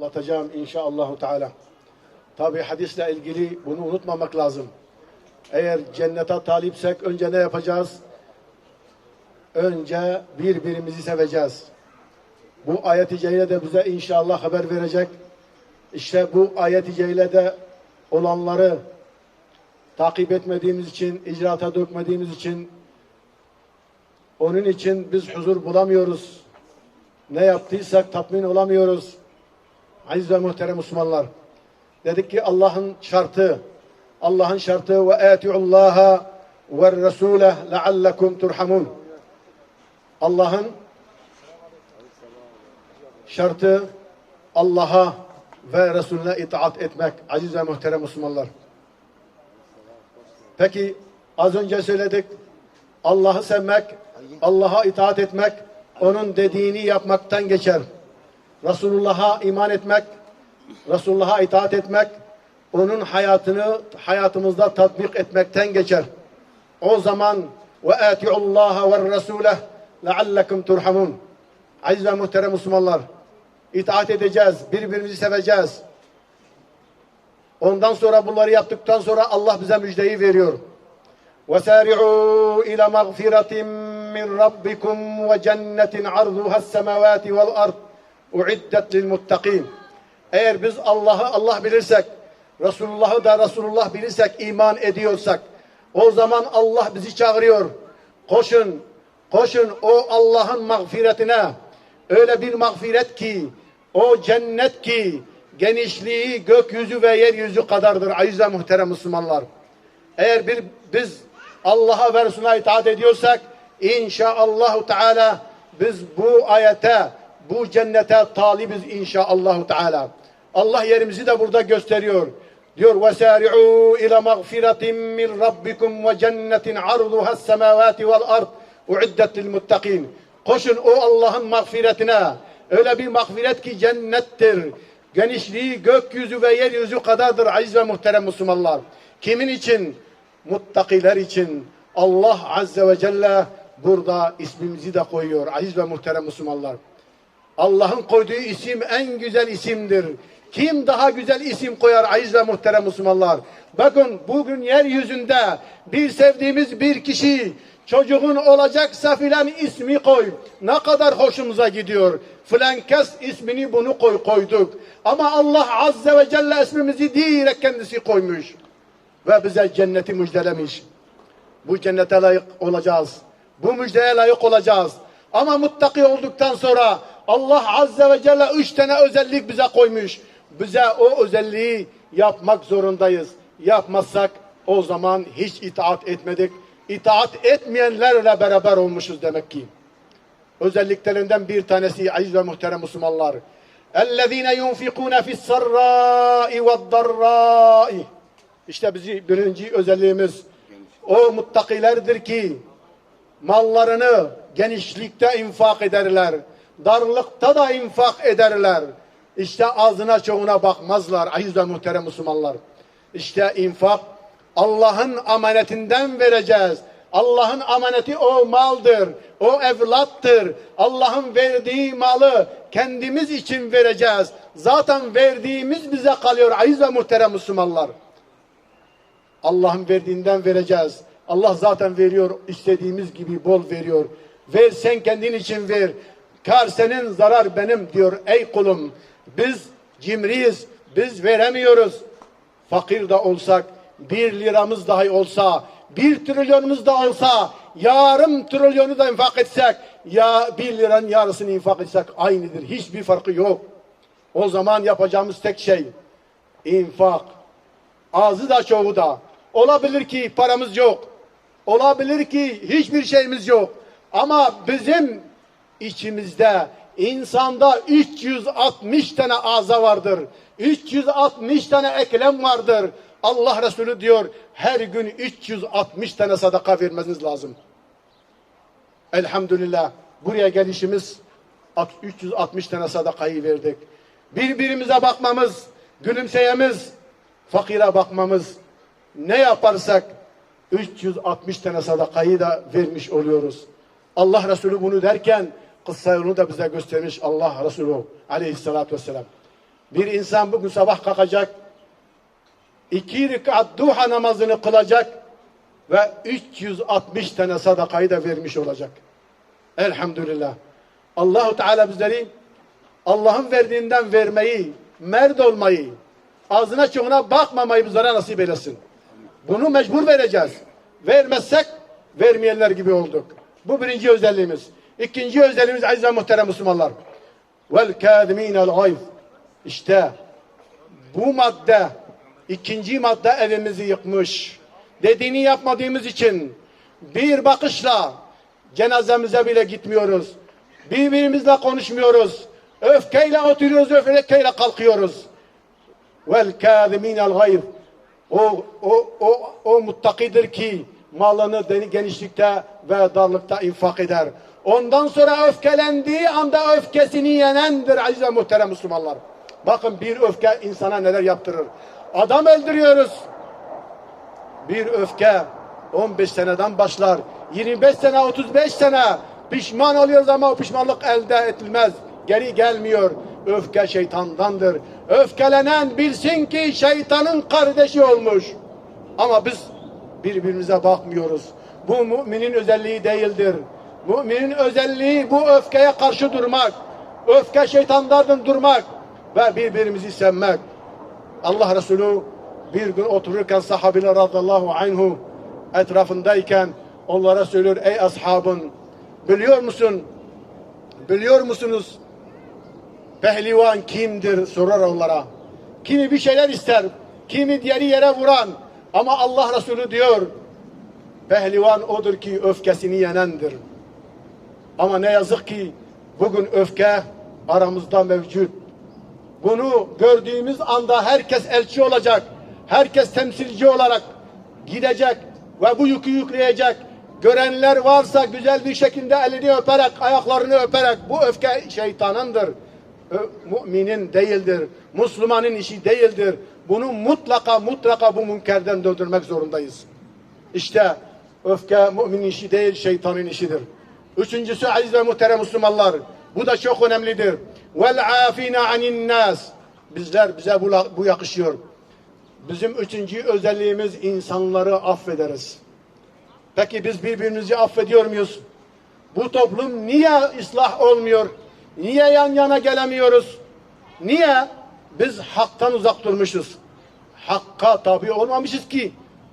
anlatacağım inşallahü teala. Tabi hadisle ilgili bunu unutmamak lazım. Eğer cennete talipsek önce ne yapacağız? Önce birbirimizi seveceğiz. Bu ayet-i celile de bize inşallah haber verecek. İşte bu ayet-i celilede olanları takip etmediğimiz için, icraata dökmediğimiz için onun için biz huzur bulamıyoruz. Ne yaptıysak tatmin olamıyoruz. Aziz ve muhterem Müslümanlar. Dedik ki Allah'ın şartı, Allah'ın şartı ve atiullaha ve resule leallekum turhamun. Allah'ın şartı Allah'a ve Resulüne itaat etmek. Aziz ve muhterem Müslümanlar. Peki az önce söyledik. Allah'ı sevmek, Allah'a itaat etmek, onun dediğini yapmaktan geçer. Resulullah'a iman etmek, Resulullah'a itaat etmek, onun hayatını hayatımızda tatbik etmekten geçer. O zaman ve atiullaha ve resule leallekum turhamun. Aziz ve muhterem Müslümanlar, itaat edeceğiz, birbirimizi seveceğiz. Ondan sonra bunları yaptıktan sonra Allah bize müjdeyi veriyor. وسارعوا إلى مغفرة من ربكم وجنة عرضها السماوات والأرض uiddet lil muttakin. Eğer biz Allah'ı Allah bilirsek, Resulullah'ı da Resulullah bilirsek, iman ediyorsak, o zaman Allah bizi çağırıyor. Koşun, koşun o Allah'ın mağfiretine. Öyle bir mağfiret ki, o cennet ki, genişliği gökyüzü ve yeryüzü kadardır aziz ve muhterem Müslümanlar. Eğer bir biz Allah'a ve Resulüne itaat ediyorsak inşallahü teala biz bu ayete bu cennete talibiz inşaallah Teala. Allah yerimizi de burada gösteriyor. Diyor ve sari'u ila mağfiretin min rabbikum ve cennetin arduha semavati vel ard uiddet lil muttakin. Koşun o Allah'ın mağfiretine. Öyle bir mağfiret ki cennettir. Genişliği gökyüzü ve yeryüzü kadardır aziz ve muhterem Müslümanlar. Kimin için? muttakiler için Allah Azze ve Celle burada ismimizi de koyuyor. Aziz ve muhterem Müslümanlar. Allah'ın koyduğu isim en güzel isimdir. Kim daha güzel isim koyar aziz ve muhterem Müslümanlar? Bakın bugün yeryüzünde bir sevdiğimiz bir kişi çocuğun olacaksa filan ismi koy. Ne kadar hoşumuza gidiyor. Filan kes ismini bunu koy koyduk. Ama Allah Azze ve Celle ismimizi direkt kendisi koymuş ve bize cenneti müjdelemiş. Bu cennete layık olacağız. Bu müjdeye layık olacağız. Ama muttaki olduktan sonra Allah Azze ve Celle üç tane özellik bize koymuş. Bize o özelliği yapmak zorundayız. Yapmazsak o zaman hiç itaat etmedik. İtaat etmeyenlerle beraber olmuşuz demek ki. Özelliklerinden bir tanesi aziz ve muhterem Müslümanlar. اَلَّذ۪ينَ يُنْفِقُونَ فِي السَّرَّاءِ وَالضَّرَّاءِ işte bizi birinci özelliğimiz o muttakilerdir ki mallarını genişlikte infak ederler. Darlıkta da infak ederler. İşte ağzına çoğuna bakmazlar ve muhterem Müslümanlar. İşte infak Allah'ın amanetinden vereceğiz. Allah'ın amaneti o maldır, o evlattır. Allah'ın verdiği malı kendimiz için vereceğiz. Zaten verdiğimiz bize kalıyor aziz ve muhterem Müslümanlar. Allah'ın verdiğinden vereceğiz. Allah zaten veriyor, istediğimiz gibi bol veriyor. Ver sen kendin için ver. Kar senin, zarar benim diyor ey kulum. Biz cimriyiz, biz veremiyoruz. Fakir de olsak, bir liramız dahi olsa, bir trilyonumuz da olsa, yarım trilyonu da infak etsek, ya bir liranın yarısını infak etsek aynıdır. Hiçbir farkı yok. O zaman yapacağımız tek şey infak. Azı da çoğu da. Olabilir ki paramız yok. Olabilir ki hiçbir şeyimiz yok. Ama bizim içimizde insanda 360 tane ağza vardır. 360 tane eklem vardır. Allah Resulü diyor her gün 360 tane sadaka vermeniz lazım. Elhamdülillah buraya gelişimiz 360 tane sadakayı verdik. Birbirimize bakmamız, gülümseyemiz, fakire bakmamız, ne yaparsak 360 tane sadakayı da vermiş oluyoruz. Allah Resulü bunu derken kıssa yolunu da bize göstermiş Allah Resulü aleyhissalatü vesselam. Bir insan bugün sabah kalkacak, iki rekat duha namazını kılacak ve 360 tane sadakayı da vermiş olacak. Elhamdülillah. Allahu Teala bizleri Allah'ın verdiğinden vermeyi, merd olmayı, ağzına çoğuna bakmamayı bizlere nasip eylesin. Bunu mecbur vereceğiz. Vermezsek vermeyenler gibi olduk. Bu birinci özelliğimiz. İkinci özelliğimiz aziz muhterem Müslümanlar. Vel kâzimînel gayz. İşte bu madde, ikinci madde evimizi yıkmış. Dediğini yapmadığımız için bir bakışla cenazemize bile gitmiyoruz. Birbirimizle konuşmuyoruz. Öfkeyle oturuyoruz, öfkeyle kalkıyoruz. Vel kâzimînel gayz. O, o, o, o muttakidir ki malını genişlikte ve darlıkta infak eder. Ondan sonra öfkelendiği anda öfkesini yenendir aziz ve muhterem Müslümanlar. Bakın bir öfke insana neler yaptırır. Adam öldürüyoruz. Bir öfke 15 seneden başlar. 25 sene, 35 sene pişman oluyoruz ama o pişmanlık elde edilmez. Geri gelmiyor. Öfke şeytandandır. Öfkelenen bilsin ki şeytanın kardeşi olmuş. Ama biz birbirimize bakmıyoruz. Bu müminin özelliği değildir. Müminin özelliği bu öfkeye karşı durmak. Öfke şeytanlardan durmak ve birbirimizi sevmek. Allah Resulü bir gün otururken sahabeler radıyallahu anhu etrafındayken onlara söylüyor ey ashabın biliyor musun? Biliyor musunuz? Pehlivan kimdir? sorar onlara. Kimi bir şeyler ister kimi diğeri yere vuran. Ama Allah Resulü diyor pehlivan odur ki öfkesini yenendir ama ne yazık ki bugün öfke aramızda mevcut bunu gördüğümüz anda herkes elçi olacak. Herkes temsilci olarak gidecek ve bu yükü yükleyecek. Görenler varsa güzel bir şekilde elini öperek, ayaklarını öperek bu öfke şeytanındır. Müminin değildir. Müslümanın işi değildir. Bunu mutlaka mutlaka bu münkerden döndürmek zorundayız. İşte öfke müminin işi değil, şeytanın işidir. Üçüncüsü aziz ve muhterem Müslümanlar. Bu da çok önemlidir. Vel afina anin nas. Bizler bize bu, bu yakışıyor. Bizim üçüncü özelliğimiz insanları affederiz. Peki biz birbirimizi affediyor muyuz? Bu toplum niye ıslah olmuyor? Niye yan yana gelemiyoruz? Niye? Biz haktan uzak durmuşuz. Hakka tabi olmamışız ki.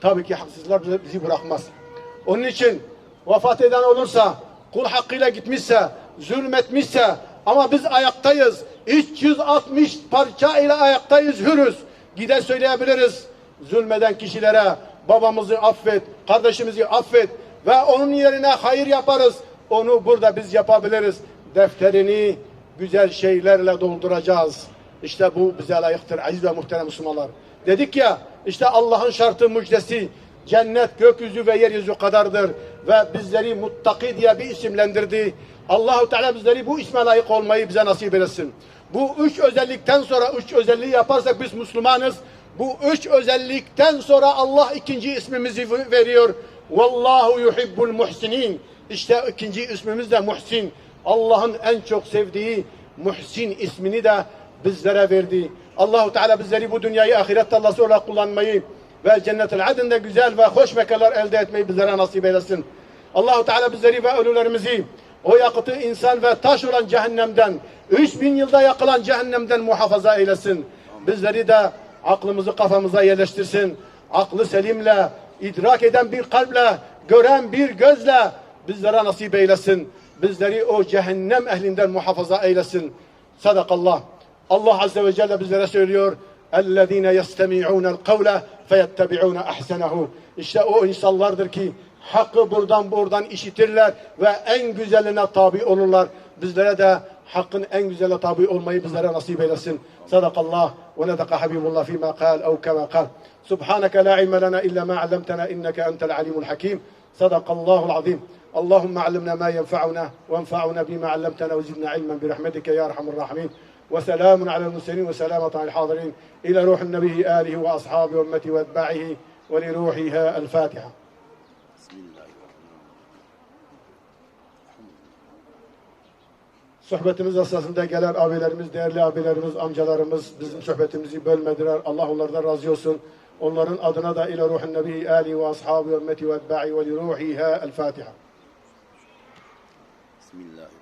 Tabii ki haksızlar bizi, bırakmaz. Onun için vefat eden olursa, kul hakkıyla gitmişse, zulmetmişse ama biz ayaktayız. 360 parça ile ayaktayız, hürüz. Gider söyleyebiliriz zulmeden kişilere babamızı affet, kardeşimizi affet ve onun yerine hayır yaparız. Onu burada biz yapabiliriz. Defterini güzel şeylerle dolduracağız. İşte bu bize layıktır aziz ve muhterem Müslümanlar. Dedik ya işte Allah'ın şartı müjdesi cennet gökyüzü ve yeryüzü kadardır ve bizleri muttaki diye bir isimlendirdi. Allahu Teala bizleri bu isme layık olmayı bize nasip etsin. Bu üç özellikten sonra üç özelliği yaparsak biz Müslümanız. Bu üç özellikten sonra Allah ikinci ismimizi veriyor. Vallahu yuhibbul muhsinin. İşte ikinci ismimiz de Muhsin. Allah'ın en çok sevdiği Muhsin ismini de bizlere verdi. Allahu Teala bizleri bu dünyayı ahirette Allah olarak kullanmayı ve cennet-ül adinde güzel ve hoş mekanlar elde etmeyi bizlere nasip eylesin. Allahu Teala bizleri ve ölülerimizi o yakıtı insan ve taş olan cehennemden 3000 yılda yakılan cehennemden muhafaza eylesin. Bizleri de aklımızı kafamıza yerleştirsin. Aklı selimle, idrak eden bir kalple, gören bir gözle bizlere nasip eylesin. Bizleri o cehennem ehlinden muhafaza eylesin. Sadakallah. Allah Azze ve Celle bizlere söylüyor. اَلَّذ۪ينَ يَسْتَمِعُونَ الْقَوْلَ فَيَتَّبِعُونَ اَحْسَنَهُ İşte o insanlardır ki hakkı buradan buradan işitirler ve en güzeline tabi olurlar. Bizlere de hakkın en güzeline tabi olmayı bizlere nasip eylesin. Sadakallah ve nedaka Habibullah fîmâ kâl ev kemâ kâl. Subhaneke la ilme lena illa ma allamtena inneke entel alimul hakim. Sadakallahul azim. اللهم علمنا ما ينفعنا وانفعنا بما علمتنا وزدنا علما برحمتك يا ارحم الراحمين وسلام على المرسلين وسلامة على الحاضرين إلى روح النبي آله وأصحابه وأمته وأتباعه ولروحها الفاتحة Sohbetimiz esnasında gelen abilerimiz, değerli abilerimiz, amcalarımız bizim sohbetimizi bölmediler. Allah onlardan razı olsun. Onların adına da ile ruhun nebi, ali ve ashabi ve ümmeti ve etba'i ve li ruhiha el Fatiha. Bismillahirrahmanirrahim.